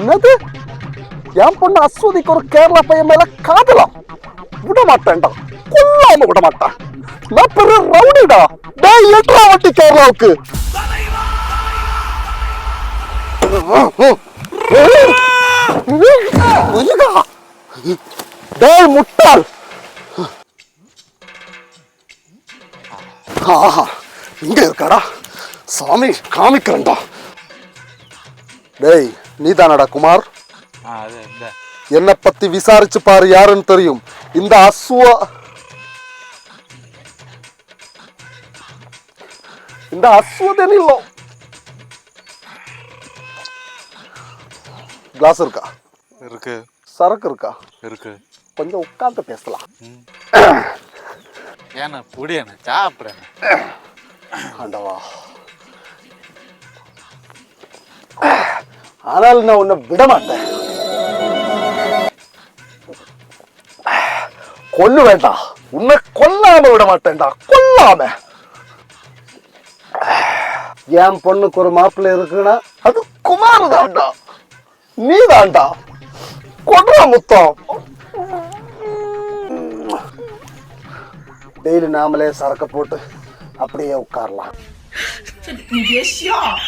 என்னது என் பொண்ணு அஸ்வதிக்கு ஒரு கேரளா பையன் மேல காதலாம் விட மாட்டேன்டா கொல்லாம விட மாட்டேன் நான் பெரிய ரவுடிடா டேய் எட்ரா வட்டி கேரளாவுக்கு முருகா. டேய் முட்டாள் ஆஹா இங்க இருக்காடா சாமி காமிக்கிறேன்டா டேய் நீதானடா குமார்? ஆ அது இந்த. என்னை பத்தி விசாரிச்சு பாரு யாருன்னு தெரியும். இந்த அஸ்வ இந்த அஸ்வதனில்லோ கிளாஸ் இருக்கா? இருக்கு. சரக்கு இருக்கா? இருக்கு. கொஞ்சம் உட்கார்ந்து பேசலாம். ஏண்ணா புடியண்ணா சாப்பிடுறேன் ஆண்டவா. ஆனால் நான் உன்னை விடமாட்டேன். கொல்லு வேண்டாம் உன்னை கொல்லாம விட மாட்டேன்டா கொல்லாம. என் பொண்ணுக்கு ஒரு மாப்பிள்ளை இருக்குன்னா அது குமார் தான்டா நீ தாண்டா கொடுறா முத்தம். டெய்லி நாமளே சரக்க போட்டு அப்படியே உட்காரலாம்.